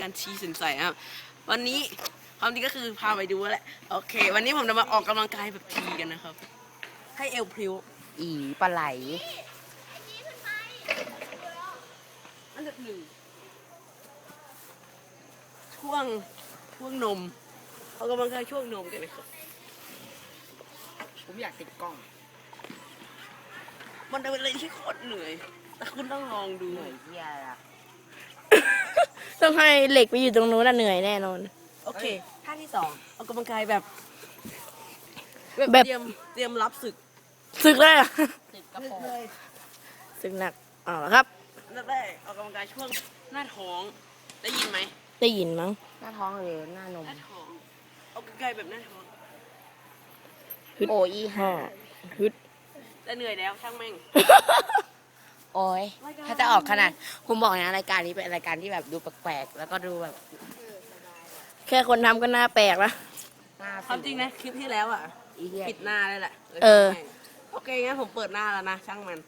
การชี้สินใส่ครับ วันนี้ความจริงก็คือพาไปดูแหละ โอเค วันนี้ผมจะมาออกกำลังกายแบบทีกันนะครับ ให้เอวพริ้วอีปลาไหลอันดับหนึ่งช่วงช่วงนมออกกำลังกายช่วงนมกันนะครับ ผมอยากติดกล้อง มันเป็นอะไรที่โคตรเหนื่อย แต่คุณต้องลองดู เหนื่อยเที่ยอะ ต้องให้เหล็กไปอยู่ตรงนู้นน่ะเหนื่อยแน่นอน โอเคท่าที่สองออกกำลังกายแบบแบบ เตรียมเตรียมรับศึกศึกเลยอะติดกระโปรงเลยศึกหนักเอาละครับ นั่นแรกออกกำลังกายช่วงหน้าท้องได้ยินไหมได้ยินมั้งหน้าท้องหรือหน้านม หน้าท้องออกกำลังกายแบบหน้าท้องฮึดโอ้อีห่าฮึดแต่เหนื่อยแล้วช่างแม่ง โอ้ยรายการถ้าจะออกขนาดผมบอกนะรายการนี้เป็นรายการที่แบบดูแปลกๆแล้วก็ดูแบบ แค่คนทำก็น่าแปลกละหน้าความจริงนะคลิปที่แล้วอะอีเหี้ยปิดหน้าเลยแหละเออ โอเคงั้นผมเปิดหน้าแล้วนะช่างมัน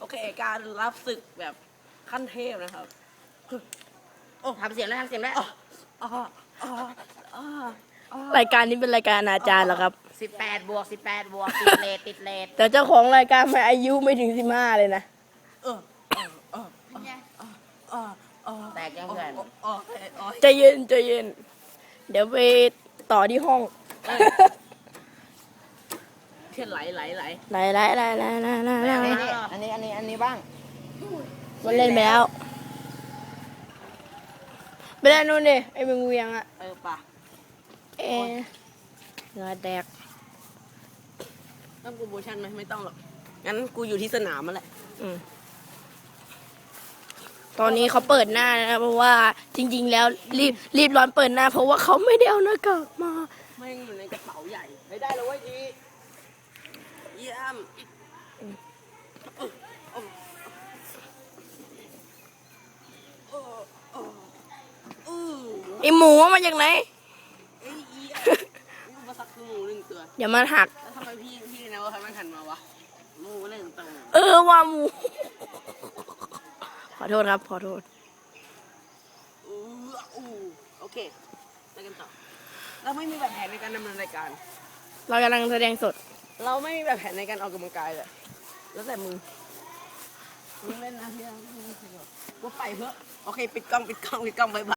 โอเค การรับศึกแบบขั้นเทพนะครับทำเสียงแล้วทำเสียงแล้วอ๋ออ๋ออ๋ออ๋อรายการนี้เป็นรายการอนาจารย์เหรอครับ สิบแปดบวกสิบแปดบวกติดเลทติดเลทแต่เจ้าของรายการไม่อายุไม่ถึงสิบห้าเลยนะ เออเออเออเออเออแตกยังเพื่อนอ๋ออ๋ออ๋อใจเย็นใจเย็น เดี๋ยวไปต่อที่ห้องเทียนไหลไหลไหลไหลไหลไหลไหลไหลไหลไหลอันนี้อันนี้อันนี้อันนี้บ้างมันเล่นไปแล้วไปเล่นนู่นดิไอ้เมึงเวียงอะเออป่ะเอ๊ะเหงาแตกต้องโปรโมชั่นไหมไม่ต้องหรอกงั้นกูอยู่ที่สนามมาแหละอืม ตอนนี้เขาเปิดหน้านะครับเพราะว่าจริง ๆ แล้วรีบรีบร้อนเปิดหน้า เพราะว่าเขาไม่ได้เอาหน้ากากมาแม่งอยู่ในกระเป๋าใหญ่ไม่ได้เลยเว้ยทีเยี่ยมเออเออเออเออเออไอหมูมาจากไหนเอ้ยเยี่ยมกูมาสักหมูหนึ่งตัวอย่ามาหักแล้วทำไมพี่พี่นะว่าใครมันหันมาวะหมูหนึ่งตัวเออว่าหมู ขอโทษครับ ขอโทษอู้อู้โอเคไปกันต่อ เราไม่มีแบบแผนในการดำเนินรายการ เรากำลังแสดงสด เราไม่มีแบบแผนในการออกกำลังกายเลยแล้วแต่มึงมึงเล่นนะเพี่อนกูไปเพื่อะ โอเค ปิดกล้อง ปิดกล้อง ปิดกล้องบายบาย